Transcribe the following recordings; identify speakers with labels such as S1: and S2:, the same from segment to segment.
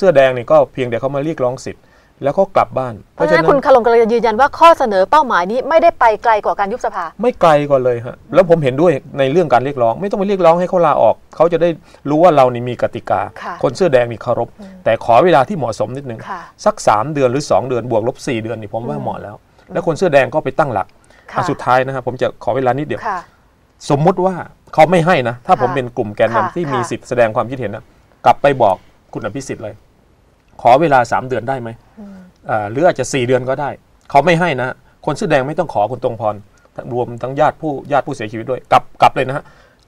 S1: เสื้อแดงนี่ก็เพียงแต่เขามาเรียกร้องสิทธิ์แล้วเขากลับบ้าน
S2: เพราะฉะนั้นคุณคลงกำลังจะยืนยันว่าข้อเสนอเป้าหมายนี้ไม่ได้ไปไกลกว่าการยุบสภา
S1: ไม่ไกลกว่าเลยฮะแล้วผมเห็นด้วยในเรื่องการเรียกร้อง ไม่ต้องไปเรียกร้องให้เขาลาออก เขาจะได้รู้ว่าเรานี่มีกติกา
S2: ค่ะ
S1: คนเสื้อแดงนี่เคารพ แต่ขอเวลาที่เหมาะสมนิดนึง
S2: ค่ะ
S1: สัก 3 เดือนหรือ 2 เดือนบวกลบ4เดือนนี่ผมว่าเหมาะแล้ว แล้วคนเสื้อแดงก็ไปตั้งหลัก
S2: ค่ะ
S1: อันสุดท้ายนะครับผมจะขอเวลานิดเดียว
S2: ค่ะ
S1: สมมุติว่าเขาไม่ให้นะถ้าผม
S2: ค่ะ
S1: เป็นกลุ่มแกน
S2: ค่ะ
S1: นำที่มี
S2: ค่ะ
S1: สิทธิ์แสดงความคิดเห็นนะกลับไปบอกคุณอภิสิทธิ์เลย ขอเวลา 3 เดือนได้ไหมอ่าหรืออาจจะ 4 เดือนก็ได้ เขาไม่ให้นะ คนเสื้อแดงไม่ต้องขอคุณตรงพรรวมทั้งญาติผู้ญาติผู้เสียชีวิตด้วย กลับกลับเลยนะฮะ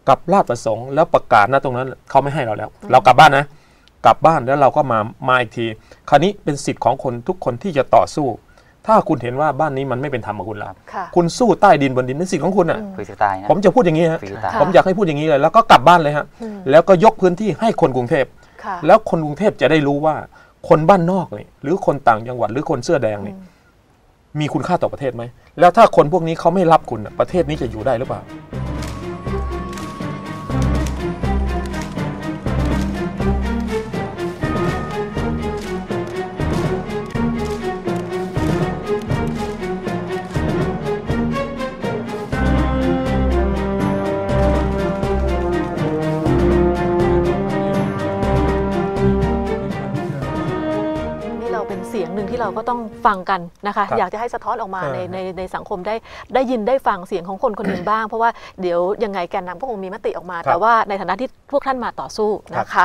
S1: กลับลาดประสงค์แล้วประกาศนะตรงนั้นเขาไม่ให้เราแล้ว เรากลับบ้านนะ กลับบ้านแล้วเราก็มามาอีกที คราวนี้เป็นสิทธิ์ของคนทุกคนที่จะต่อสู้ ถ้าคุณเห็นว่าบ้านนี้มันไม่เป็นธรรมกับคุณแล้ว
S2: ค่ะ
S1: คุณสู้ใต้ดินบนดินนั่นสิทธิ์ของคุณอะ
S3: ฟรีสไตล์นะ
S1: ผมจะพูดอย่างนี้ฮะ
S3: ฟรีสไตล์
S2: ค่ะ
S1: ผมอยากให้พูดอย่างนี้เลยแล้วก็กลับบ้านเลยฮะ
S2: อืม
S1: แล้วก็ยกพื้นที่ให้คนกรุงเทพ
S2: ค่ะ
S1: แล้วคนกรุงเทพจะได้รู้ว่า คนบ้านนอกนี่หรือคนต่างจังหวัดหรือคนเสื้อแดงนี่มีคุณค่าต่อประเทศไหม แล้วถ้าคนพวกนี้เขาไม่รับคุณน่ะประเทศนี้จะอยู่ได้หรือเปล่า
S2: ที่เราก็ต้องฟังกันนะคะ
S1: ครับ
S2: อยากจะให้สะท้อนออกมา
S1: เออ
S2: ในในในสังคมได้ได้ยินได้ฟังเสียงของคนคนหนึ่งบ้าง เพราะว่าเดี๋ยวยังไงแกนนำก็คงมีมติออกมา
S1: ครับ
S2: แต่ว่าในฐานะที่พวกท่านมาต่อสู้นะคะ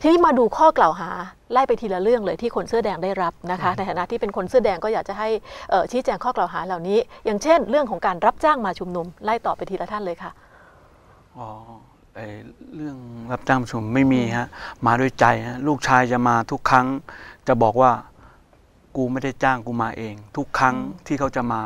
S2: ทีนี้มาดูข้อกล่าวหาไล่ไปทีละเรื่องเลยที่คนเสื้อแดงได้รับนะคะ ในฐานะที่เป็นคนเสื้อแดงก็อยากจะให้เอ่อชี้แจงข้อกล่าวหาเหล่านี้ อย่างเช่น เรื่องของการรับจ้างมาชุมนุม ไล่ต่อไปทีละท่านเลยค่ะ
S4: อ๋อไอเรื่องรับจ้างประชุมไม่มีฮะมาด้วยใจฮะลูกชายจะมาทุกครั้งจะบอกว่า กูไม่ได้จ้างกูมาเอง ทุกครั้งที่เขาจะมา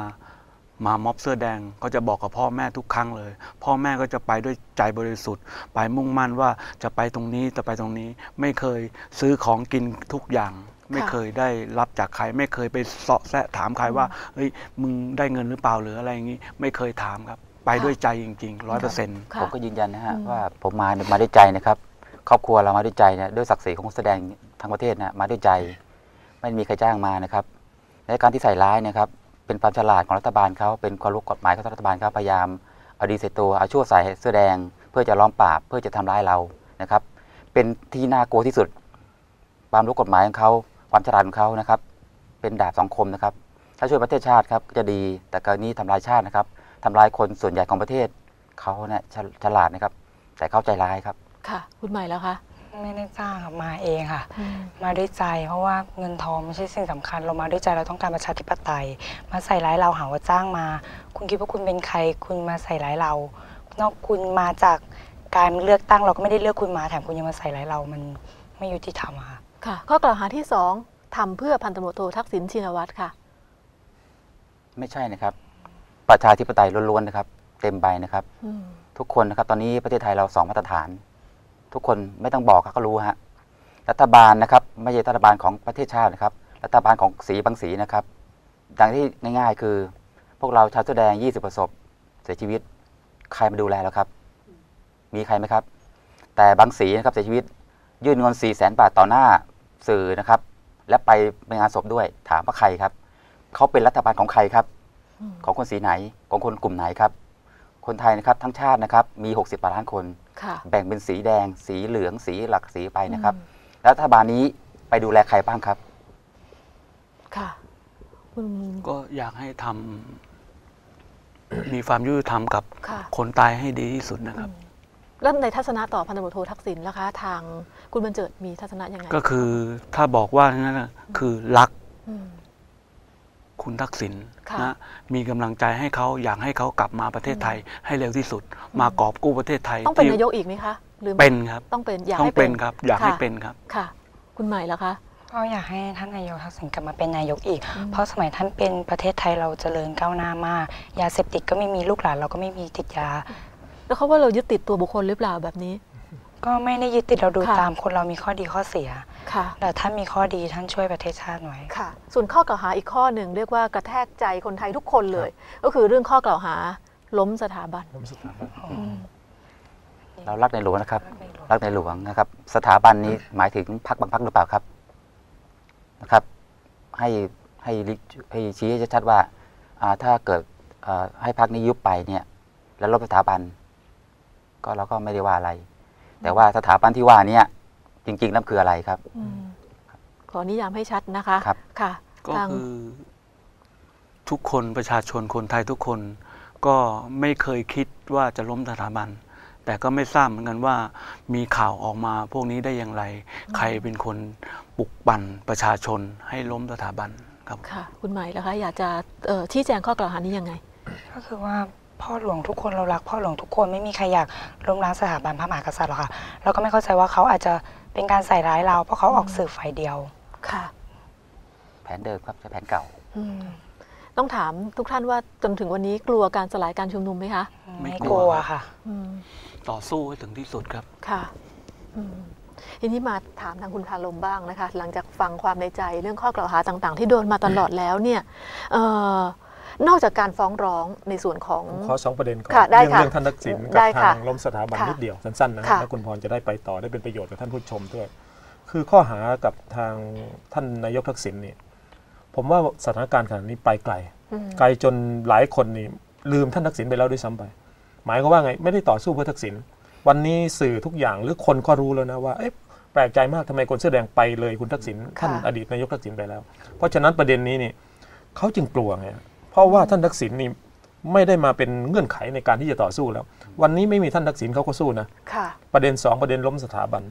S4: มาม็อบเสื้อแดงเขาจะบอกกับพ่อแม่ทุกครั้งเลย พ่อแม่ก็จะไปด้วยใจบริสุทธิ์ ไปมุ่งมั่นว่าจะไปตรงนี้จะไปตรงนี้ ไม่เคยซื้อของกินทุกอย่าง ไม่เคยได้รับจากใคร ไม่เคยไปเสาะแซะถามใครว่าเฮ้ยมึงได้เงินหรือเปล่าหรืออะไรอย่างนี้ ไม่เคยถามครับ ไปด้วยใจจริงๆร้อยเปอร์เซ็นต์
S2: ค่ะ
S3: ผมก็ยืนยันนะฮะ
S2: อืม
S3: ว่าผมมามาด้วยใจนะครับ ครอบครัวเรามาด้วยใจนะด้วยศักดิ์ศรีของคนแสดงทั้งประเทศนะมาด้วยใจ ไม่มีใครจ้างมานะครับและการที่ใส่ร้ายนะครับเป็นความฉลาดของรัฐบาลเขาเป็นความรู้กฎหมายของรัฐบาลเขาพยายามเอาดีใส่ตัวเอาชั่วใส่เสื้อแดง เพื่อจะล้อมปราบเพื่อจะทำร้ายเรานะครับ เป็นที่น่ากลัวที่สุด ความรู้กฎหมายของเขาความฉลาดของเขานะครับ เป็นดาบสองคมนะครับ ถ้าช่วยประเทศชาติครับก็จะดี แต่กรณีทำลายชาตินะครับทำลายคนส่วนใหญ่ของประเทศเขาเนี่ยฉลาดนะครับ แต่เข้าใจร้ายครับ
S2: ค่ะ คุณใหม่แล้วคะ
S5: ไม่ได้จ้างค่ะมาเองค่ะ
S2: อืม
S5: มาด้วยใจเพราะว่าเงินทองไม่ใช่สิ่งสำคัญ เรามาด้วยใจเราต้องการประชาธิปไตย มาใส่ร้ายเราหาว่าจ้างมา คุณคิดว่าคุณเป็นใคร คุณมาใส่ร้ายเรา นอกคุณมาจากการเลือกตั้งเราก็ไม่ได้เลือกคุณมาแถมคุณยังมาใส่ร้ายเรามันไม่ยุติธรรมอะค่ะ
S2: ค่ะข้อกล่าวหาที่สองทำเพื่อพันตำรวจโททักษิณชินวัตรค่ะ
S3: ไม่ใช่นะครับ ประชาธิปไตยล้วนๆนะครับ เต็มใบนะครับ
S2: อืม
S3: ทุกคนนะครับ ตอนนี้ประเทศไทยเราสองมาตรฐาน ทุกคนไม่ต้องบอกครับก็รู้ฮะรัฐบาลนะครับ ไม่ใช่รัฐบาลของประเทศชาตินะครับ รัฐบาลของสีบางสีนะครับดังที่ง่ายๆคือ พวกเราชาวเสื้อแดง 20ประสบเสียชีวิต ใครมาดูแลแล้วครับ มีใครไหมครับ แต่บางสีนะครับเสียชีวิต ยื่นเงิน4 0 0แสนบาทต่อหน้าสื่อนะครับ และไปไปงานศพด้วย ถามว่าใครครับเขาเป็นรัฐบาลของใครครับ
S2: อืม
S3: ของคนสีไหนของคนกลุ่มไหนครับ คนไทยนะครับทั้งชาตินะครับมี 60ล้านคน
S2: ค่ะ
S3: แบ่งเป็นสีแดง สีเหลืองสีหลักสีไปนะครับ
S2: อืม
S3: แล้วรัฐบาลนี้ไปดูแลใครบ้างครับ
S2: ค่ะคุณ
S4: ก็อยากให้ทำมีความยุติธรรมกับ
S2: ค่ะ
S4: คนตายให้ดีที่สุดนะครับ
S2: แล้วในทัศนะต่อพันตำรวจโททักษิณนะคะ ทางคุณบรรเจิดมีทัศนะยังไง
S4: ก็คือถ้าบอกว่านั่นนะคือรัก
S2: ม
S4: คุณทักษิณ
S2: ค่ะ
S4: นะมีกำลังใจให้เขาอยากให้เขากลับมาประเทศไทยให้เร็วที่สุด มากอบกู้ประเทศไทย
S2: ต้องเป็น
S4: ที่
S2: นายกอีกไหมคะหรือไม่
S4: เป็นครับ
S2: ต้องเป็นอยาก
S4: ต้อง
S2: ให้
S4: เป็นครับ อยากให้
S2: ค่ะ
S4: เป็นครับ
S2: ค่ะ คุณใหม่แล้วคะ
S5: ก็อยากให้ท่านนายกทักษิณกลับมาเป็นนายกอีก
S2: อืม
S5: เพราะสมัยท่านเป็นประเทศไทยเราเจริญก้าวหน้ามาก ยาเสพติดก็ไม่มีลูกหลานเราก็ไม่มีติดยา
S2: แล้วเขาว่าเรายึดติดตัวบุคคลหรือเปล่าแบบนี้
S5: ก็ไม่ได้ยึดติดเราดู
S2: ค่ะ
S5: ตามคนเรามีข้อดีข้อเสีย
S2: ค่ะ
S5: แต่ท่านมีข้อดีท่านช่วยประเทศชาติไว้
S2: ค่ะ ส่วนข้อกล่าวหาอีกข้อหนึ่งเรียกว่ากระแทกใจคนไทยทุกคนเลย ก็คือเรื่องข้อกล่าวหาล้มสถาบันอืม
S3: เรารักในหลวงนะครับ รักในหลวงนะครับ สถาบันนี้หมายถึงพรรคบางพรรคหรือเปล่าครับให้ให้ลิให้ชี้ให้ชัดๆว่าอ่าถ้าเกิดเอ่อให้พักนี้ยุบไปเนี่ย แล้วลบสถาบัน ก็เราก็ไม่ได้ว่าอะไร แต่ว่าสถาบันที่ว่าเนี้ จริงๆนั่นคืออะไรครับ
S2: อืมขอนิยามให้ชัดนะคะ
S3: ครับ
S2: ค่ะ
S4: ก็
S2: ทาง
S4: คือทุกคนประชาชนคนไทยทุกคน ก็ไม่เคยคิดว่าจะล้มสถาบัน แต่ก็ไม่ทราบเหมือนกันว่ามีข่าวออกมาพวกนี้ได้อย่างไร ใครเป็นคนปลุกปั่นประชาชนให้ล้มสถาบันครับ
S2: ค่ะ คุณหมายแล้วคะอยากจะเอ่อชี้แจงข้อกล่าวหานี้ยังไง
S5: ก็คือว่าพ่อหลวงทุกคนเรารักพ่อหลวงทุกคนไม่มีใครอยากล้มล้างสถาบันพระมหากษัตริย์หรอกค่ะเราก็ไม่เข้าใจว่าเขาอาจจะ เป็นการใส่ร้ายเรา เพราะเขาออกสื่อฝ่ายเดียว
S2: ค่ะ
S3: แผนเดิมครับใช้แผนเก่า
S2: อืมต้องถามทุกท่านว่าจนถึงวันนี้กลัวการสลายการชุมนุมไหมคะ
S4: ไม่
S5: ไม่
S4: ก
S5: ก
S4: ลั
S5: ลั
S4: ว
S5: วค่ะ
S2: อืม
S4: ต่อสู้ให้ถึงที่สุดครับ
S2: ค่ะอืมทีนี้มาถามทางคุณพาลมบ้างนะคะ หลังจากฟังความในใจเรื่องข้อกล่าวหาต่าง ๆ ที่โดนมาตลอดแล้วเนี่ยเออ นอกจากการฟ้องร้องในส่วนของ
S1: ผมขอสองประเด็นก่อน
S2: ค่ะได้
S1: เรื่อง
S2: ค่ะ
S1: เรื่องท่านทักษิณกับ
S2: ได้ค่ะ
S1: ทางล้มสถาบัน
S2: ค่ะ
S1: นิดเดียวสั้นๆนะ
S2: ค่ะ
S1: แล้วคุณพรจะได้ไปต่อได้เป็นประโยชน์กับท่านผู้ชมด้วย คือข้อหากับทางท่านนายกทักษิณเนี่ยผมว่าสถานการณ์ขณะนี้ไปไกล
S2: อืม
S1: ไกลจนหลายคนนี่ลืมท่านทักษิณไปแล้วด้วยซ้ำไป หมายก็ว่าไงไม่ได้ต่อสู้เพื่อทักษิณวันนี้สื่อทุกอย่างหรือคนก็รู้แล้วนะว่าเอ๊ะแปลกใจมากทำไมคนเสื้อแดงไปเลยคุณทักษิณท่านอดีตนายกทักษิณไปแล้ว เพราะฉะนั้นประเด็นนี้นี่เขาจึงกลัวไง เพราะว่าท่านทักษิณนี่ไม่ได้มาเป็นเงื่อนไขในการที่จะต่อสู้แล้ว วันนี้ไม่มีท่านทักษิณเขาก็สู้นะ
S2: ค่ะ
S1: ประเด็น 2 ประเด็นล้มสถาบัน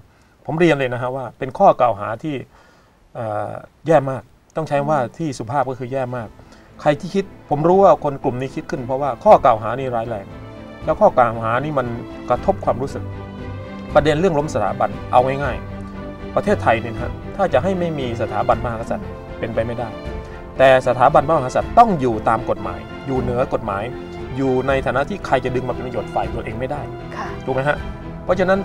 S1: ผมเรียนเลยนะฮะว่าเป็นข้อกล่าวหาที่เอ่อแย่มาก ต้องใช้ว่าที่สุภาพก็คือแย่มาก ใครที่คิดผมรู้ว่าคนกลุ่มนี้คิดขึ้น เพราะว่าข้อกล่าวหานี่ร้ายแรง แล้วข้อกล่าวหานี่มันกระทบความรู้สึก ประเด็นเรื่องล้มสถาบันเอาง่ายๆประเทศไทยเนี่ยนะฮะถ้าจะให้ไม่มีสถาบันพระมหากษัตริย์เป็นไปไม่ได้ แต่สถาบันพระมหากษัตริย์ต้องอยู่ตามกฎหมาย อยู่เหนือกฎหมาย อยู่ในฐานะที่ใครจะดึงมาเป็นประโยชน์ฝ่ายตัวเองไม่ได้
S2: ค่ะ
S1: ถูกไหมฮะเพราะฉะนั้น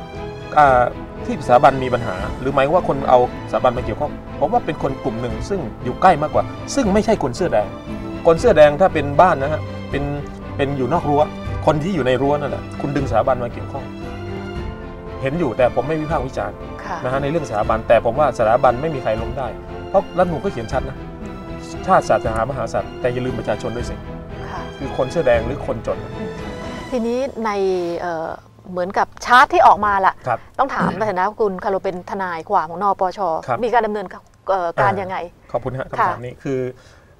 S1: อ่าที่สถาบันมีปัญหา หรือหมายว่าคนเอาสถาบันมาเกี่ยวข้องผมว่าเป็นคนกลุ่มหนึ่งซึ่งอยู่ใกล้มากกว่า ซึ่งไม่ใช่คนเสื้อแดง คนเสื้อแดงถ้าเป็นบ้านนะฮะเป็นเป็นอยู่นอกรั้ว คนที่อยู่ในรั้วนั่นแหละคุณดึงสถาบันมาเกี่ยวข้อง เห็นอยู่แต่ผมไม่วิพากษ์วิจารณ์
S2: ค่ะ
S1: นะฮะในเรื่องสถาบันแต่ผมว่าสถาบันไม่มีใครล้มได้ เพราะรัฐธรรมนูญก็เขียนชัดนะ ชาติศาสนามหากษัตริย์แต่อย่าลืมประชาชนด้วยสิ
S2: ค่ะ
S1: คือคนเสื้อแดงหรือคนจน
S2: ทีนี้ในเอ่อเหมือนกับชาร์ตที่ออกมาล่ะ
S1: ครับ
S2: ต้องถามในฐานะคุณคาโรเป็นทนายความของนปช
S1: ครับ
S2: มีการดำเนินเอ่อการยังไง
S1: ขอบคุณฮะ
S2: ค่ะ
S1: คำถามนี้คือ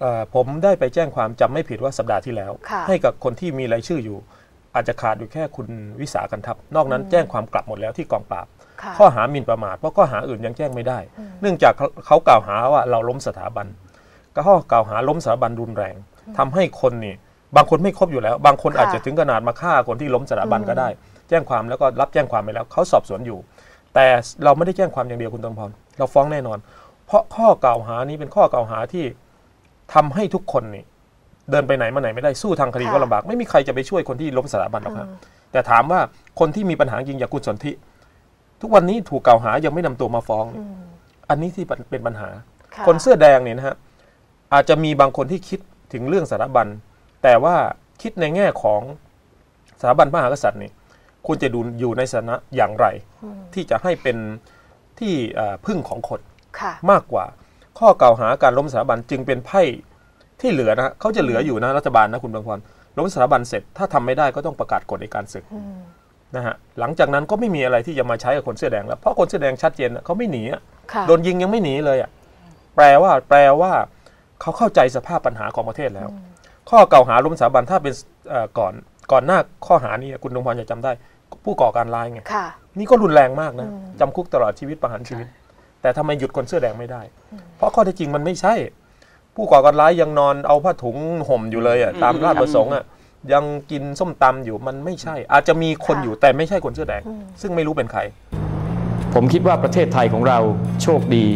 S1: เออผมได้ไปแจ้งความจำไม่ผิดว่าสัปดาห์ที่แล้ว
S2: ค่ะ
S1: ให้กับคนที่มีรายชื่ออยู่ อาจจะขาดอยู่แค่คุณวิสากันทัพนอกนั้นแจ้งความกลับหมดแล้วที่กองปราบ
S2: ค่ะ
S1: ข้อหาหมิ่นประมาทเพราะข้อหาอื่นยังแจ้งไม่ได้
S2: อืม
S1: เนื่องจากเขาเขากล่าวหาว่าเราล้มสถาบัน ก็ข้อกล่าวหาล้มสถาบันรุนแรงทำให้คนนี่บางคนไม่ครบอยู่แล้ว บางคน
S2: ค่ะ
S1: อาจจะถึงขนาดมาฆ่าคนที่ล้มสถาบัน
S2: อืม
S1: ก็ได้ แจ้งความแล้วก็รับแจ้งความไปแล้วเขาสอบสวนอยู่ แต่เราไม่ได้แจ้งความอย่างเดียวคุณตมพรเราฟ้องแน่นอน เพราะข้อกล่าวหานี้เป็นข้อกล่าวหาที่ทำให้ทุกคนนี่เดินไปไหนมาไหนไม่ได้สู้ทางคดี
S2: ค่ะ
S1: ก็ลำบากไม่มีใครจะไปช่วยคนที่ล้มสถาบันหรอกครับ
S2: อืม
S1: แต่ถามว่าคนที่มีปัญหาจริงอย่างคุณสนธิทุกวันนี้ถูกกล่าวหายังไม่นำตัวมาฟ้อง
S2: อืม
S1: อันนี้ที่เป็นปัญหาะคนเสื้อแดงเนี่ยนะฮะ อาจจะมีบางคนที่คิดถึงเรื่องสถาบัน แต่ว่าคิดในแง่ของสถาบันพระมหากษัตริย์นี่ควรจะดูอยู่ในสถานะอย่างไร
S2: อืม
S1: ที่จะให้เป็นที่เอ่อพึ่งของคน
S2: ค่ะ
S1: มากกว่า ข้อกล่าวหาการล้มสถาบันจึงเป็นไพ่ที่เหลือนะฮะเขาจะเหลืออยู่นะรัฐบาลนะคุณบางพรล้มสถาบันเสร็จถ้าทำไม่ได้ก็ต้องประกาศกฎในการศึก
S2: อืม
S1: นะฮะหลังจากนั้นก็ไม่มีอะไรที่จะมาใช้กับคนเสื้อแดงแล้วเพราะคนเสื้อแดงชัดเจนอะเขาไม่หนีอะ
S2: ค่ะ
S1: โดนยิงยังไม่หนีเลยอะแปลว่าแปลว่า เขาเข้าใจสภาพปัญหาของประเทศแล้ว ข้อกล่าวหาล้มสถาบันถ้าเป็นเอ่อก่อนก่อนหน้าข้อหานี้คุณดวงพรจะจำได้ ผู้ก่อการร้ายไง
S2: ค่ะ
S1: นี่ก็รุนแรงมากนะ
S2: อืม
S1: จำคุกตลอดชีวิตประหารชีวิต แต่ทำไมหยุดคนเสื้อแดงไม่ได้ เพราะข้อเท็จจริงมันไม่ใช่ ผู้ก่อการร้ายยังนอนเอาผ้าถุงห่มอยู่เลยอะตามราชประสงค์อะยังกินส้มตำอยู่มันไม่ใช่ อาจจะมีคน
S2: ค่ะ
S1: อยู่แต่ไม่ใช่คนเสื้อแดง
S2: อืม
S1: ซึ่งไม่รู้เป็นใคร
S6: ผมคิดว่าประเทศไทยของเราโชคดี